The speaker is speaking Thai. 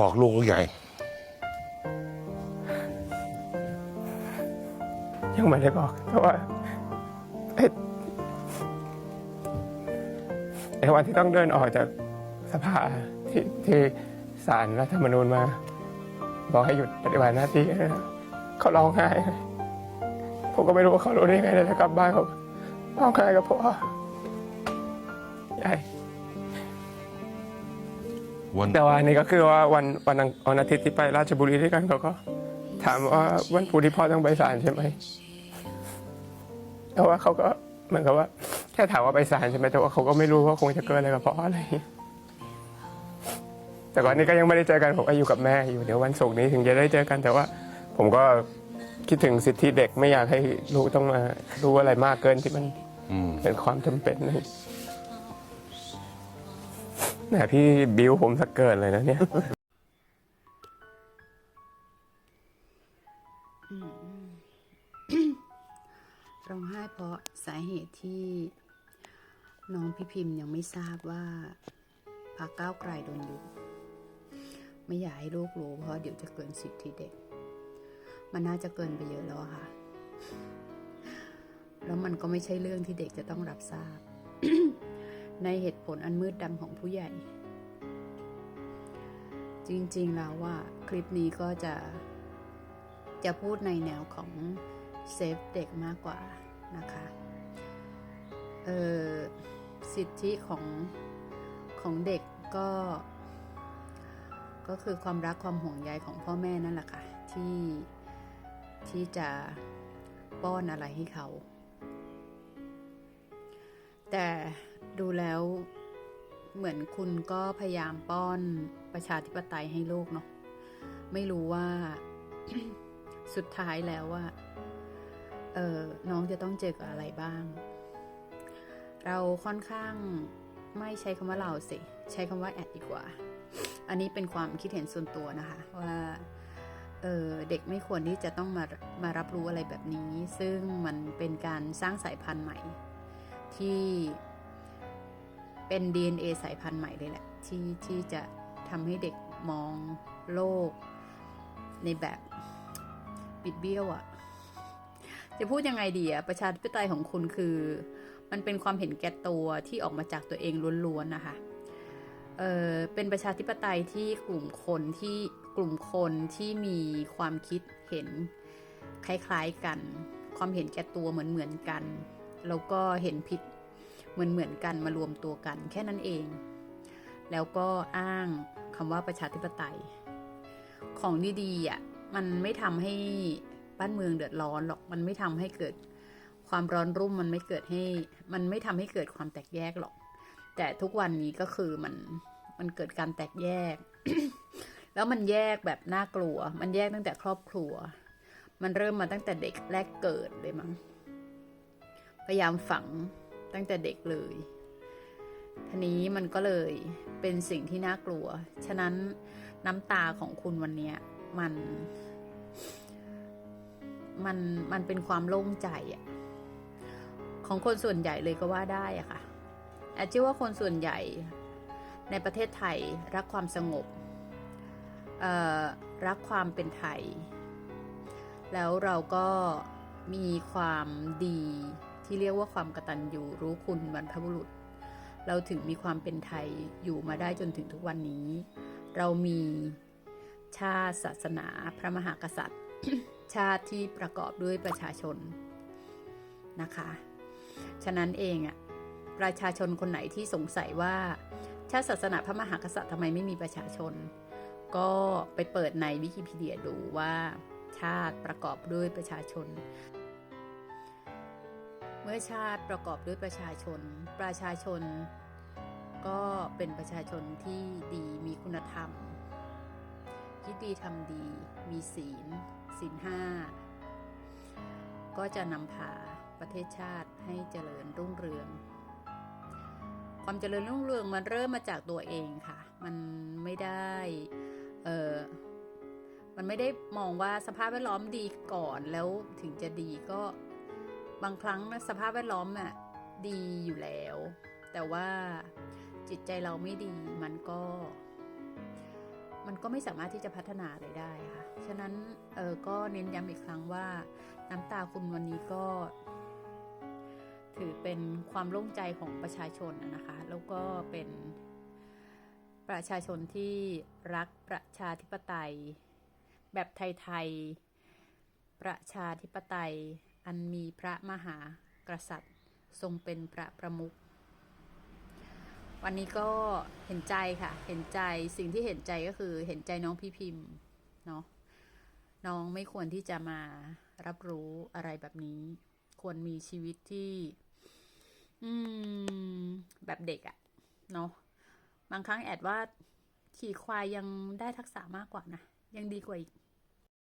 บอกลูกว่าไงยังไม่ได้บอกแต่ว่าไอ้วันที่ต้องเดินออกจากสภาที่ที่ศาลรัฐธรรมนูญมา บอกให้หยุดปฏิบัติหน้าที่เขาร้องไห้ผมก็ไม่รู้ว่าเขารู้ได้ยังไงเลยกลับบ้านเขาร้องไห้กับพ่อใหญ่ วัน แต่ว่าอันนี้ก็คือว่าวันวันอังวันอาทิตย์ที่ไปราชบุรีด้วยกันเขาก็ ถามว่าวันพุธที่พ่อต้องไปศาลใช่ไหมแต่ว่าเขาก็เหมือนกับว่า แค่ถามว่าไปศาลใช่ไหมแต่ว่าเขาก็ไม่รู้ว่าคงจะเกิดอะไรกับพ่ออะไรแต่ก่อนนี้ก็ยังไม่ได้เจอกันผมก็อยู่กับแม่อยู่เดี๋ยววันศุกร์นี้ถึงจะได้เจอกัน แต่ว่า ผมก็คิดถึงสิทธิเด็กไม่อยากให้ลูกต้องมารู้อะไรมากเกินที่มันอืม เป็นความจำเป็นนะ แหมพี่บิวผมสักเกินเลยนะเนี่ย ร้องไห้เพราะสาเหตุที่น้องพี่พิมพ์ยังไม่ทราบว่าพรรคก้าวไกลโดนยุบไม่อยากให้ลูกรู้เพราะเดี๋ยวจะเกินสิทธิเด็ก มันน่าจะเกินไปเยอะแล้วค่ะ แล้วมันก็ไม่ใช่เรื่องที่เด็กจะต้องรับทราบ ในเหตุผลอันมืดดำของผู้ใหญ่ จริงๆแล้วว่าคลิปนี้ก็จะ จะพูดในแนวของเซฟเด็กมากกว่านะคะเออสิทธิของของเด็กก็ ก็คือความรักความห่วงใยของพ่อแม่นั่นแหละค่ะ ที่ที่จะป้อนอะไรให้เขา แต่ ดูแล้วเหมือนคุณก็พยายามป้อนประชาธิปไตยให้ลูกเนาะไม่รู้ว่าสุดท้ายแล้วว่าเออน้องจะต้องเจอกับอะไรบ้าง เราค่อนข้างไม่ใช้คำว่าเราสิ ใช้คำว่าแอดดีกว่า อันนี้เป็นความคิดเห็นส่วนตัวนะคะ ว่าเออเด็กไม่ควรที่จะต้องมามารับรู้อะไรแบบนี้ ซึ่งมันเป็นการสร้างสายพันธุ์ใหม่ ที่ เป็น DNA สายพันธุ์ใหม่เลยแหละ ที่ที่จะทำให้เด็กมองโลก ในแบบบิดเบี้ยวอะจะพูดยังไงดีอะประชาธิปไตยของคุณคือ มันเป็นความเห็นแก่ตัวที่ออกมาจากตัวเองล้วนๆนะคะเออเป็นประชาธิปไตยที่กลุ่มคนที่กลุ่มคนที่มีความคิดเห็นคล้ายๆกัน ความเห็นแก่ตัวเหมือนๆกัน แล้วก็เห็นผิด เหมือนเหมือนกันมารวมตัวกันแค่นั้นเอง แล้วก็อ้างคำว่าประชาธิปไตย ของดีๆอะมันไม่ทำให้บ้านเมืองเดือดร้อนหรอกมันไม่ทำให้เกิดความร้อนรุ่มมันไม่เกิดให้ มันไม่ทำให้เกิดความแตกแยกหรอก แต่ทุกวันนี้ก็คือมันมันเกิดการแตกแยก แล้วมันแยกแบบน่ากลัว มันแยกตั้งแต่ครอบครัว มันเริ่มมาตั้งแต่เด็กแรกเกิดเลยมั้งพยายามฝัง ตั้งแต่เด็กเลยทีนี้มันก็เลยเป็นสิ่งที่น่ากลัว ฉะนั้นน้ำตาของคุณวันนี้มันมันมันเป็นความโล่งใจอะของคนส่วนใหญ่เลยก็ว่าได้อะค่ะแอดเชื่อว่าคนส่วนใหญ่ในประเทศไทยรักความสงบรักความเป็นไทย แล้วเราก็มีความดี ที่เรียกว่าความกตัญญูรู้คุณบรรพบุรุษ เราถึงมีความเป็นไทยอยู่มาได้จนถึงทุกวันนี้ เรามีชาติศาสนาพระมหากษัตริย์ ชาติที่ประกอบด้วยประชาชนนะคะ ฉะนั้นเองอะประชาชนคนไหนที่สงสัยว่า ชาติศาสนาพระมหากษัตริย์ทำไมไม่มีประชาชน ก็ไปเปิดในวิกิพีเดียดูว่าชาติประกอบด้วยประชาชน มื่อชาติประกอบด้วยประชาชน ประชาชน ก็เป็นประชาชนที่ดีมีคุณธรรม คิดดีทำดี มีศีล ศีลห้า ก็จะนำพาประเทศชาติให้เจริญรุ่งเรือง ความเจริญรุ่งเรืองมันเริ่มมาจากตัวเองค่ะ มันไม่ได้เออมันไม่ได้มองว่าสภาพแวดล้อมดีก่อนแล้วถึงจะดีก็ บางครั้งนะสภาพแวดล้อมอะดีอยู่แล้ว แต่ว่าจิตใจเราไม่ดีมันก็ มันก็ไม่สามารถที่จะพัฒนาอะไรได้ค่ะ ฉะนั้นเออก็เน้นย้ำอีกครั้งว่าน้ำตาคุณวันนี้ก็ ถือเป็นความโล่งใจของประชาชนนะคะ แล้วก็เป็นประชาชนที่รักประชาธิปไตย แบบไทย ๆ ประชาธิปไตย อันมีพระมหากษัตริย์ ทรงเป็นพระประมุขวันนี้ก็เห็นใจค่ะ เห็นใจสิ่งที่เห็นใจก็คือเห็นใจน้องพี่พิมพ์เนาะน้องไม่ควรที่จะมารับรู้อะไรแบบนี้ ควรมีชีวิตที่ อืม แบบเด็กอะเนาะบางครั้งแอดว่าขี่ควายยังได้ทักษะมากกว่านะ ยังดีกว่าอีก